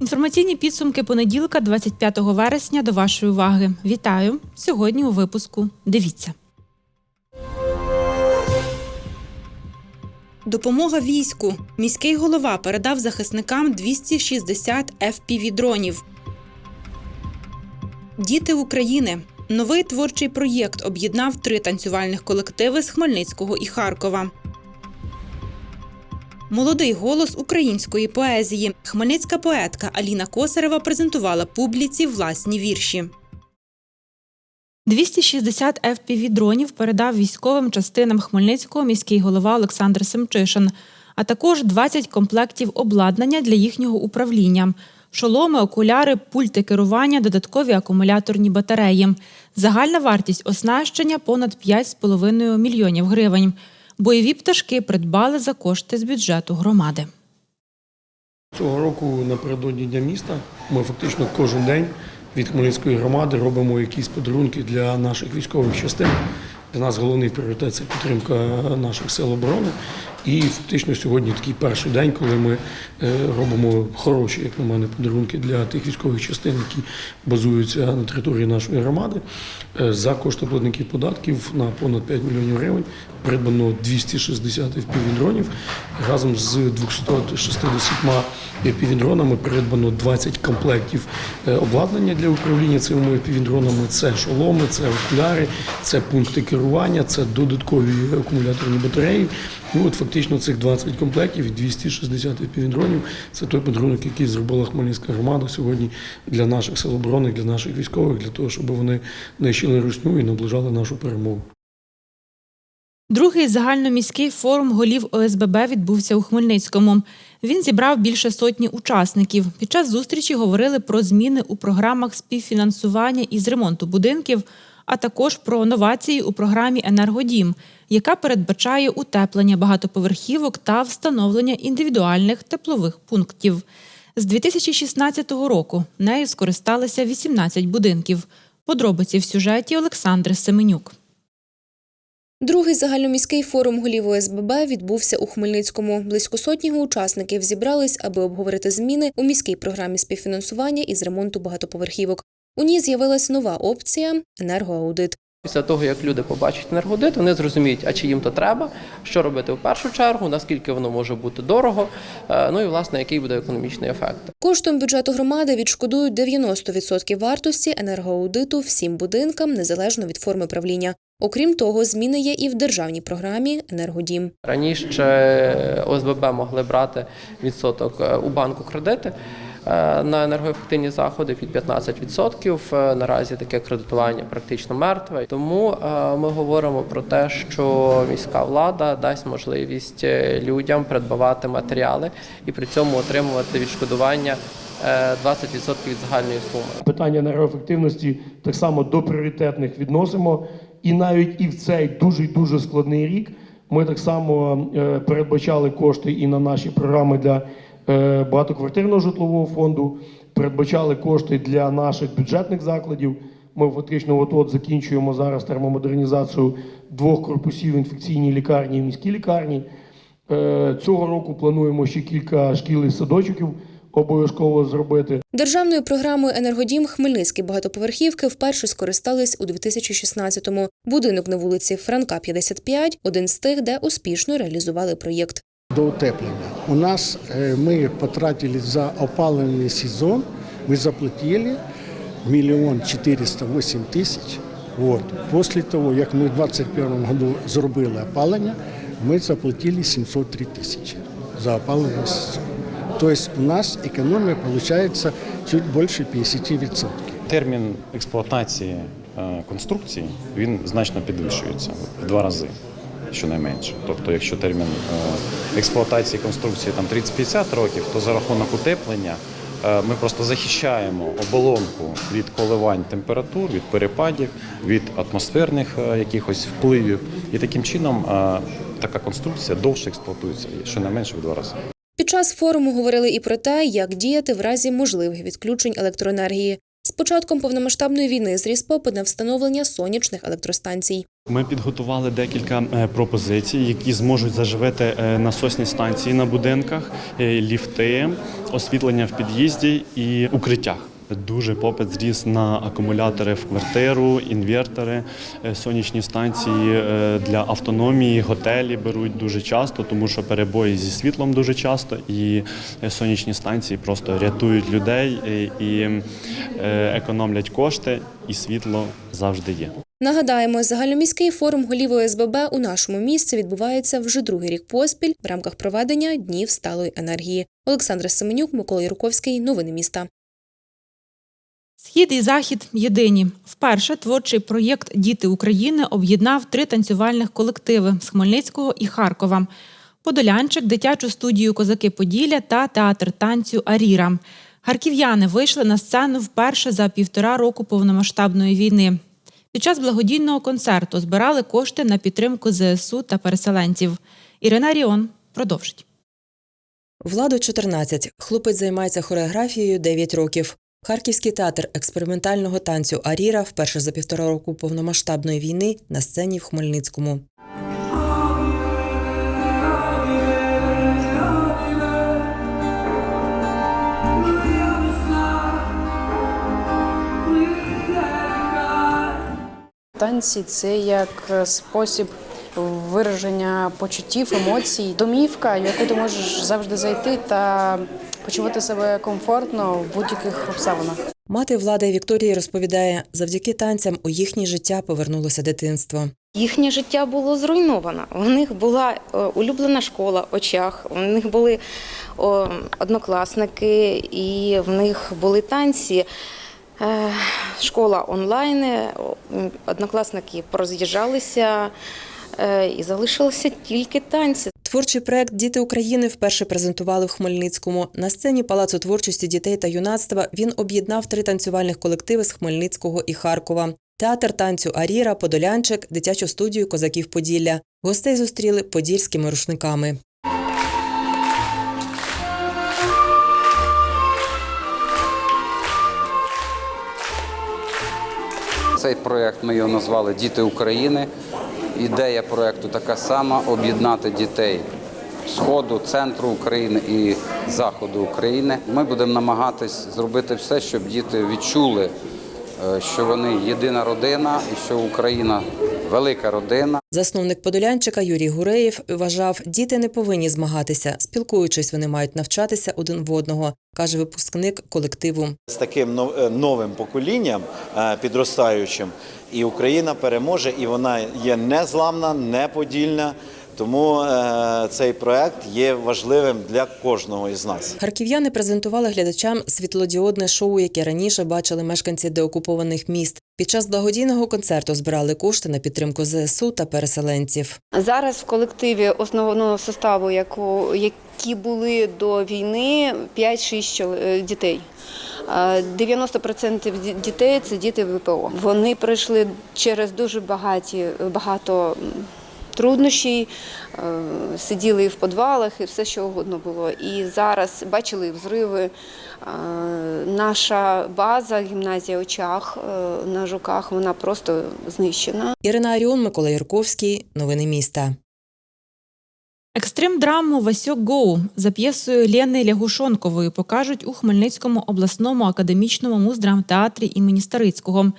Інформаційні підсумки понеділка, 25 вересня, до вашої уваги. Вітаю! Сьогодні у випуску. Дивіться. Допомога війську. Міський голова передав захисникам 260 FPV-дронів. Діти України. Новий творчий проєкт об'єднав три танцювальних колективи з Хмельницького і Харкова. Молодий голос української поезії. Хмельницька поетка Аліна Косарева презентувала публіці власні вірші. 260 FPV-дронів передав військовим частинам Хмельницького міський голова Олександр Семчишин, а також 20 комплектів обладнання для їхнього управління. Шоломи, окуляри, пульти керування, додаткові акумуляторні батареї. Загальна вартість оснащення понад 5,5 мільйонів гривень. Бойові пташки придбали за кошти з бюджету громади. Цього року напередодні Дня міста ми фактично кожен день від Хмельницької громади робимо якісь подарунки для наших військових частин. Для нас головний пріоритет це підтримка наших сил оборони. І фактично сьогодні такий перший день, коли ми е, робимо хороші, як на мене, подарунки для тих військових частин, які базуються на території нашої громади. Е, За кошти платників податків на понад 5 мільйонів гривень придбано 260 FPV-дронів. Разом з 260 FPV-дронами придбано 20 комплектів е, обладнання для управління цими FPV-дронами. Це шоломи, це окуляри, це пункти керування, це додаткові акумуляторні батареї. Ну от фактично цих 20 комплектів і 260 FPV-дронів – це той подарунок, який зробила Хмельницька громада сьогодні для наших сил оборони, для наших військових, для того, щоб вони нищили русню і наближали нашу перемогу. Другий загальноміський форум голів ОСББ відбувся у Хмельницькому. Він зібрав більше сотні учасників. Під час зустрічі говорили про зміни у програмах співфінансування із ремонту будинків, а також про новації у програмі Енергодім, яка передбачає утеплення багатоповерхівок та встановлення індивідуальних теплових пунктів. З 2016 року нею скористалися 18 будинків. Подробиці в сюжеті Олександри Семенюк. Другий загальноміський форум голів ОСББ відбувся у Хмельницькому. Близько сотні учасників зібрались, аби обговорити зміни у міській програмі співфінансування із ремонту багатоповерхівок. У ній з'явилась нова опція енергоаудит. Після того, як люди побачать енергодит, вони зрозуміють, а чи їм то треба, що робити в першу чергу, наскільки воно може бути дорого, е, ну і власне який буде економічний ефект. Коштом бюджету громади відшкодують 90% вартості енергоаудиту всім будинкам незалежно від форми правління. Окрім того, зміни є і в державній програмі Енергодім. Раніше ОСББ могли брати відсоток е, у банку кредити на енергоефективні заходи під 15%. Е, Наразі таке кредитування практично мертве. Тому е, ми говоримо про те, що міська влада дасть можливість е, людям придбавати матеріали і при цьому отримувати відшкодування е, 20% від загальної суми. Питання енергоефективності так само до пріоритетних відносимо. І навіть і в цей дуже дуже складний рік ми так само е, передбачали кошти і на наші програми для е, багатоквартирного житлового фонду, передбачали кошти для наших бюджетних закладів. Ми фактично от-от закінчуємо зараз термомодернізацію двох корпусів інфекційній лікарні і міській лікарні. Е, Цього року плануємо ще кілька шкіл і садочків обов'язково зробити. Державною програмою Енергодім Хмельницькі багатоповерхівки вперше скористались у 2016-му. Будинок на вулиці Франка 55 – один з тих, де успішно реалізували проєкт. до утепления У нас э, мы потратили за опаленный сезон, мы заплатили миллион четыреста восемь тысяч. Вот. После того, як ми в 2021 году зробили опалення, ми заплатили 703 тисячі за опалений сезон. Тобто у нас економія виходить чуть більше 50%. Термін експлуатації е, конструкції він значно підвищується в два рази, щонайменше. Тобто, якщо термін е, експлуатації конструкції там 30-50 років, то за рахунок утеплення е, ми просто захищаємо оболонку від коливань температур, від перепадів, від атмосферних е, якихось впливів, і таким чином така конструкція довше експлуатується щонайменше в два рази. Під час форуму говорили і про те, як діяти в разі можливих відключень електроенергії. З початком повномасштабної війни зріс попит на встановлення сонячних електростанцій. Ми підготували декілька е, пропозицій, які зможуть заживити е, насосні станції на будинках, е, ліфти, освітлення в під'їзді і укриттях. Дуже попит зріс на акумулятори в квартиру, інвертори, е, сонячні станції е, для автономії, готелі беруть дуже часто, тому що перебої зі світлом дуже часто, і е, сонячні станції просто рятують людей і економлять кошти, і світло завжди є. Нагадаємо, загальноміський форум голів ОСББ у нашому місці відбувається вже другий рік поспіль в рамках проведення днів сталої енергії. Олександра Семенюк, Микола Юрковський. Новини міста. Схід і захід єдині. Вперше творчий проєкт Діти України об'єднав три танцювальних колективи з Хмельницького і Харкова. Подолянчик, дитячу студію Козаки Поділля та театр танцю Аріра. Харків'яни вийшли на сцену вперше за півтора року повномасштабної війни. Під час благодійного концерту збирали кошти на підтримку ЗСУ та переселенців. Ірина Ріон продовжить. Владу 14. Хлопець займається хореографією 9 років. Харківський театр експериментального танцю Аріра вперше за півтора року повномасштабної війни на сцені в Хмельницькому. Танці це як спосіб вираження почуттів, емоцій, домівка, в яку ти можеш завжди зайти та почувати себе комфортно в будь-яких обставинах. Мати Влада Вікторії розповідає, завдяки танцям у їхнє життя повернулося дитинство. Їхнє життя було зруйновано. У них була е, улюблена школа в очах, у них були однокласники, і в них були танці. Е, Школа онлайн, однокласники пороз'їжджалися е, і залишилися тільки танці. Творчий проект Діти України вперше презентували в Хмельницькому. На сцені Палацу творчості дітей та юнацтва він об'єднав три танцювальних колективи з Хмельницького і Харкова. Театр танцю Аріра, Подолянчик, дитячу студію Козаків Поділля. Гостей зустріли подільськими рушниками. Цей проєкт ми його назвали Діти України. Ідея проєкту така сама об'єднати дітей сходу, центру України і заходу України. Ми будемо намагатись зробити все, щоб діти відчули, е, що вони єдина родина і що Україна велика родина. Засновник Подолянчика Юрій Гуреєв вважав, діти не повинні змагатися. Спілкуючись, вони мають навчатися один в одного, каже випускник колективу. з таким е, новим поколінням е, підростаючим, і Україна переможе, і вона є незламна, неподільна. Тому е, цей проект є важливим для кожного із нас. Харків'яни презентували глядачам світлодіодне шоу, яке раніше бачили мешканці деокупованих міст. Під час благодійного концерту збирали кошти на підтримку ЗСУ та переселенців. Зараз в колективі основного составу, які були до війни, 5-6 чол- е, дітей. Е, 90% дітей це діти ВПО. Вони пройшли через дуже багаті, багато м, труднощів, е, сиділи і в підвалах, і все що угодно було. І зараз бачили взриви. Е, Наша база, гімназія очах е, на жуках, вона просто знищена. Ірина Аріон, Микола Юрковський. Новини міста. Екстрим драму Васьок Гоу за п'єсою Лєни Лягушонкової покажуть у Хмельницькому обласному академічному муздрамтеатрі імені Старицького.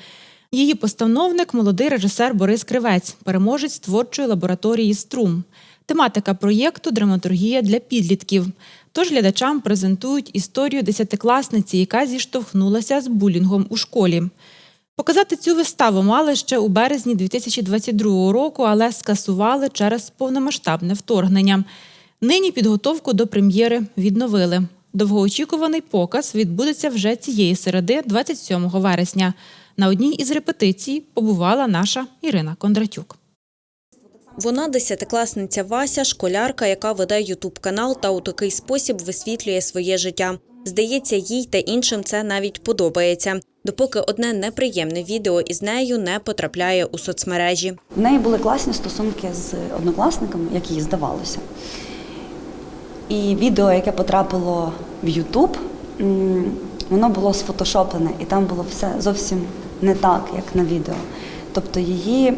Її постановник молодий режисер Борис Кривець, переможець творчої лабораторії Струм. Тематика проєкту драматургія для підлітків. Тож глядачам презентують історію десятикласниці, яка зіштовхнулася з булінгом у школі. Показати цю виставу мали ще у березні 2022 року, але скасували через повномасштабне вторгнення. Нині підготовку до прем'єри відновили. Довгоочікуваний показ відбудеться вже цієї середи, 27 вересня. На одній із репетицій побувала наша Ірина Кондратюк. Вона десятикласниця Вася, школярка, яка веде ютуб канал та у такий спосіб висвітлює своє життя. Здається, їй та іншим це навіть подобається, допоки одне неприємне відео із нею не потрапляє у соцмережі. В неї були класні стосунки з однокласниками, як їй здавалося. І відео, яке потрапило в Ютуб, воно було сфотошоплене, і там було все зовсім не так, як на відео. Тобто її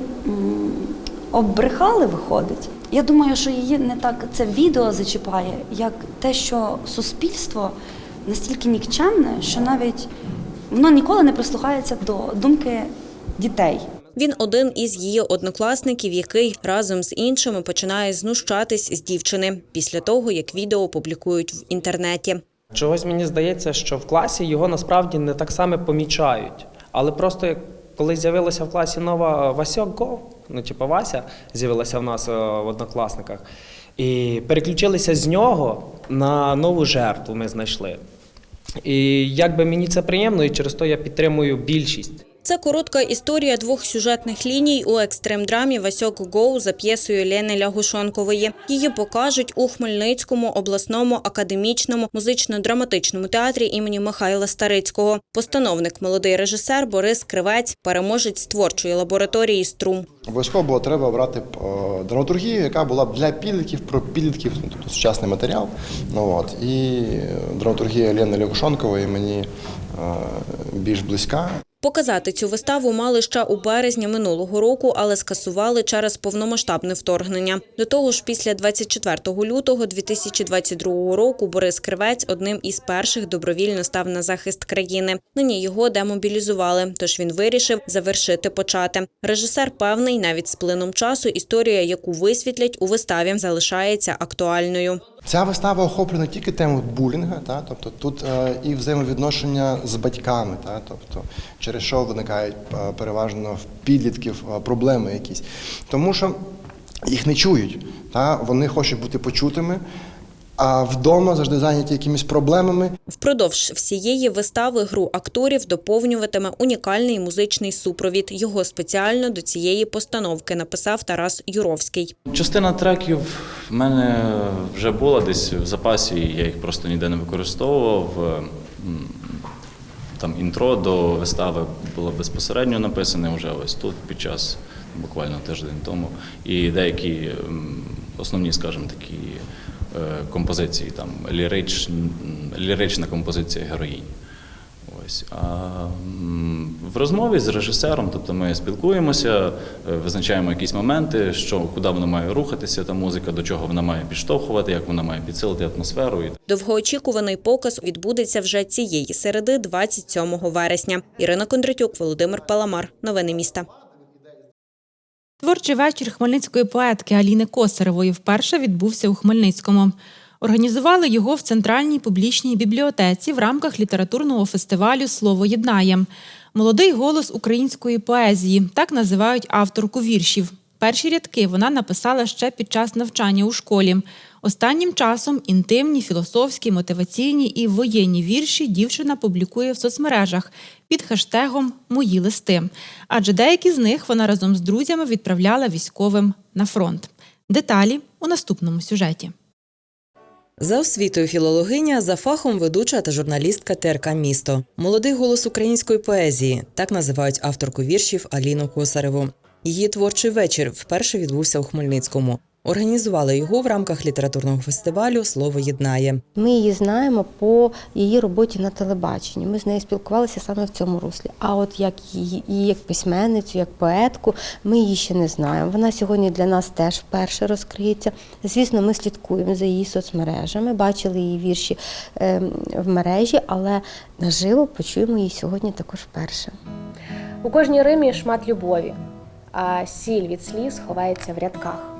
оббрехали, виходить. Я думаю, що її не так це відео зачіпає, як те, що суспільство настільки нікчемне, що навіть воно ніколи не прислухається до думки дітей. Він один із її однокласників, який разом з іншими починає знущатись з дівчини після того, як відео публікують в інтернеті. Чогось мені здається, що в класі його насправді не так само помічають. Але просто коли з'явилася в класі нова Васьок Го, ну типу Вася з'явилася в нас е, в однокласниках, і переключилися з нього на нову жертву. Ми знайшли. І якби мені це приємно, і через то я підтримую більшість. Це коротка історія двох сюжетних ліній у екстрем-драмі Васьок Гоу за п'єсою Лени Лягушонкової. Її покажуть у Хмельницькому обласному академічному музично-драматичному театрі імені Михайла Старицького. Постановник молодий режисер Борис Кривець, переможець творчої лабораторії Струм. Обов'язково було треба обрати е, драматургію, яка була для підлітків, про підлітків, ну, тобто сучасний матеріал. Ну, от. І драматургія Лени Лягушонкової мені е, більш близька. Показати цю виставу мали ще у березні минулого року, але скасували через повномасштабне вторгнення. До того ж, після 24 лютого 2022 року Борис Кривець одним із перших добровільно став на захист країни. Нині його демобілізували, тож він вирішив завершити почати. Режисер певний, навіть з плином часу історія, яку висвітлять у виставі, залишається актуальною. Ця вистава охоплює не тільки тему булінга, та, тобто тут е, і взаємовідношення з батьками, та, тобто через що виникають е, переважно в підлітків е, проблеми якісь. Тому що їх не чують, та, вони хочуть бути почутими, а вдома завжди зайняті якимись проблемами. Впродовж всієї вистави гру акторів доповнюватиме унікальний музичний супровід. Його спеціально до цієї постановки написав Тарас Юровський. Частина треків в мене вже була десь в запасі, я їх просто ніде не використовував. Там інтро до вистави було безпосередньо написане вже ось тут під час буквально тиждень тому. І деякі основні, скажімо, такі е, композиції, там лірич, лірична композиція героїнь. Ось. А в розмові з режисером, тобто ми спілкуємося, е, визначаємо якісь моменти, що куди вона має рухатися, та музика, до чого вона має підштовхувати, як вона має підсилити атмосферу. Довгоочікуваний показ відбудеться вже цієї середи, 27 вересня. Ірина Кондратюк, Володимир Паламар. Новини міста. Творчий вечір хмельницької поетки Аліни Косаревої вперше відбувся у Хмельницькому. Організували його в центральній публічній бібліотеці в рамках літературного фестивалю Слово єднає. Молодий голос української поезії так називають авторку віршів. Перші рядки вона написала ще під час навчання у школі. Останнім часом інтимні, філософські, мотиваційні і воєнні вірші дівчина публікує в соцмережах під хештегом Мої листи. Адже деякі з них вона разом з друзями відправляла військовим на фронт. Деталі у наступному сюжеті. За освітою філологиня, за фахом ведуча та журналістка ТРК Місто. Молодий голос української поезії так називають авторку віршів Аліну Косареву. Її творчий вечір вперше відбувся у Хмельницькому. Організували його в рамках літературного фестивалю Слово єднає. Ми її знаємо по її роботі на телебаченні. Ми з нею спілкувалися саме в цьому руслі. А от як її, її як письменницю, як поетку, ми її ще не знаємо. Вона сьогодні для нас теж вперше розкриється. Звісно, ми слідкуємо за її соцмережами, бачили її вірші е, в мережі, але наживо почуємо її сьогодні також вперше. У кожній римі шмат любові, а сіль від сліз ховається в рядках.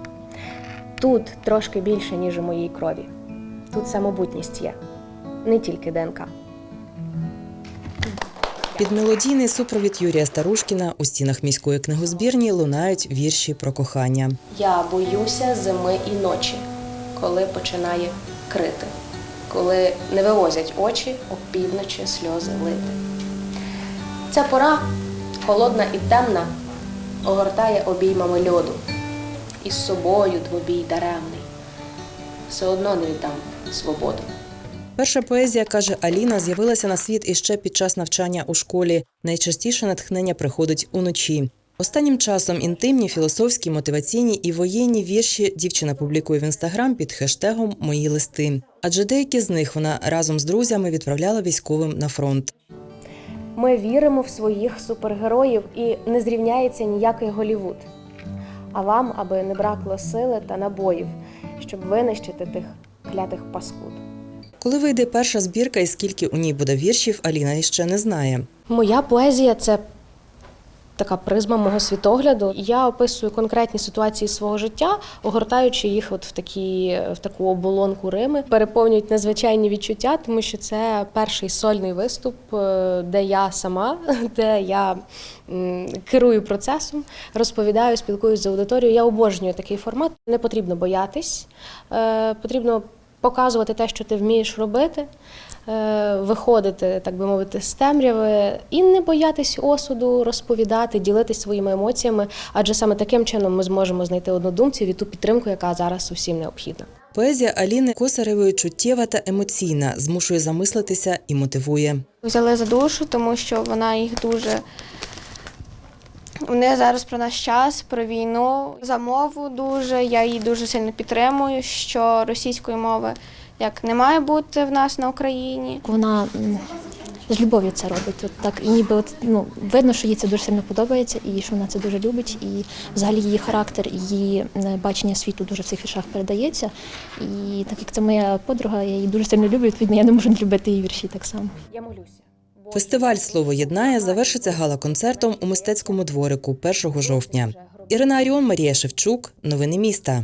Тут трошки більше, ніж у моїй крові. Тут самобутність є, не тільки ДНК. Під мелодійний супровід Юрія Старушкіна у стінах міської книгозбірні лунають вірші про кохання. Я боюся зими і ночі, коли починає крити, коли не вивозять очі опівночі сльози лити. Ця пора, холодна і темна, огортає обіймами льоду. І з собою двобій даремний. Все одно не віддам свободу. Перша поезія, каже Аліна, з'явилася на світ іще під час навчання у школі. Найчастіше натхнення приходить уночі. Останнім часом інтимні, філософські, мотиваційні і воєнні вірші дівчина публікує в інстаграм під хештегом Мої листи. Адже деякі з них вона разом з друзями відправляла військовим на фронт. Ми віримо в своїх супергероїв і не зрівняється ніякий Голівуд. А вам, аби не бракло сили та набоїв, щоб винищити тих клятих паскуд. Коли вийде перша збірка і скільки у ній буде віршів, Аліна іще не знає. Моя поезія це така призма мого світогляду. Я описую конкретні ситуації свого життя, огортаючи їх от в такі в таку оболонку Рими. Переповнюють незвичайні відчуття, тому що це перший сольний виступ, е, де я сама, де я керую процесом, розповідаю, спілкуюсь з аудиторією. Я обожнюю такий формат. Не потрібно боятись, е, потрібно показувати те, що ти вмієш робити виходити, так би мовити, з темряви і не боятись осуду, розповідати, ділитись своїми емоціями, адже саме таким чином ми зможемо знайти однодумців і ту підтримку, яка зараз усім необхідна. Поезія Аліни Косаревої чуттєва та емоційна, змушує замислитися і мотивує. Взяли за душу, тому що вона їх дуже. Вони зараз про наш час, про війну, за мову дуже. Я її дуже сильно підтримую, що російської мови як не має бути в нас на Україні. Вона з любов'ю це робить. От так і ніби от, ну, видно, що їй це дуже сильно подобається, і що вона це дуже любить. І взагалі її характер, її бачення світу дуже в цих віршах передається. І так як це моя подруга, я її дуже сильно люблю. Відповідно, я не можу не любити її вірші так само. Я молюся. Фестиваль Слово єднає завершиться гала-концертом у мистецькому дворику 1 жовтня. Ірина Аріон, Марія Шевчук. Новини міста.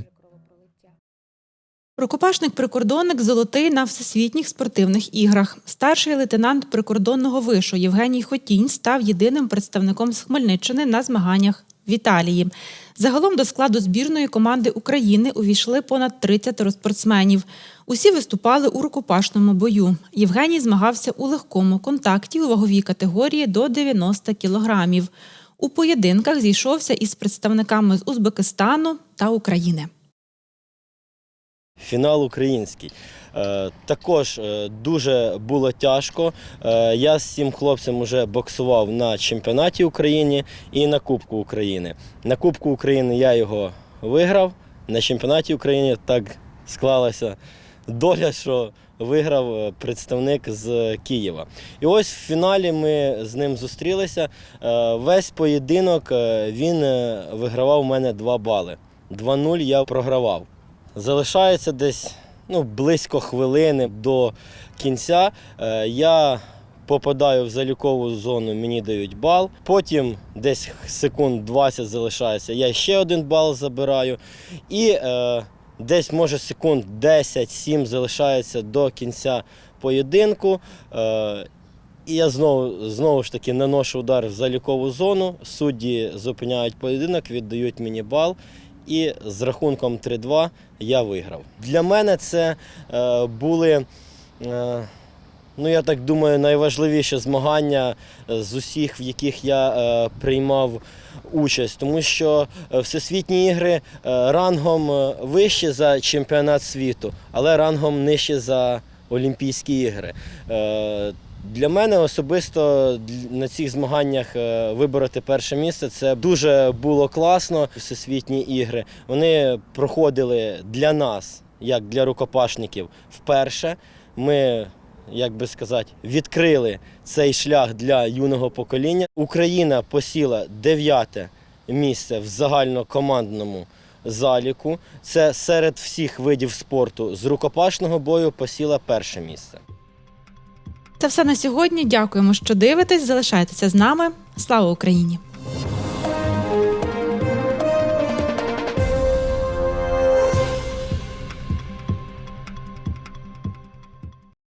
Рукопашник-прикордонник золотий на всесвітніх спортивних іграх. Старший лейтенант прикордонного вишу Євгеній Хотінь став єдиним представником з Хмельниччини на змаганнях в Італії. Загалом до складу збірної команди України увійшли понад 30 спортсменів. Усі виступали у рукопашному бою. Євгеній змагався у легкому контакті у ваговій категорії до 90 кілограмів. У поєдинках зійшовся із представниками з Узбекистану та України. Фінал український. Е, також е, дуже було тяжко. Е, я з цим хлопцем вже боксував на чемпіонаті України і на Кубку України. На Кубку України я його виграв. На чемпіонаті України так склалася доля, що виграв представник з Києва. І ось в фіналі ми з ним зустрілися. Весь поєдинок він вигравав у мене 2 бали. 2-0 я програвав. Залишається десь ну, близько хвилини до кінця. Е, Я попадаю в залікову зону, мені дають бал. Потім десь секунд 20 залишається, я ще один бал забираю. І е, десь, може, секунд 10-7 залишається до кінця поєдинку. Е, і я знову, знову ж таки наношу удар в залікову зону. Судді зупиняють поєдинок, віддають мені бал. І з рахунком 3-2 я виграв. Для мене це е, були, е, ну я так думаю, найважливіші змагання з усіх, в яких я е, приймав участь, тому що е, всесвітні ігри е, рангом е, вищі за чемпіонат світу, але рангом нижче за Олімпійські ігри. Е, для мене особисто на цих змаганнях е, вибороти перше місце це дуже було класно. Всесвітні ігри вони проходили для нас, як для рукопашників, вперше. Ми, як би сказати, відкрили цей шлях для юного покоління. Україна посіла дев'яте місце в загальнокомандному заліку. Це серед всіх видів спорту з рукопашного бою посіла перше місце. Це все на сьогодні. Дякуємо, що дивитесь. Залишайтеся з нами. Слава Україні!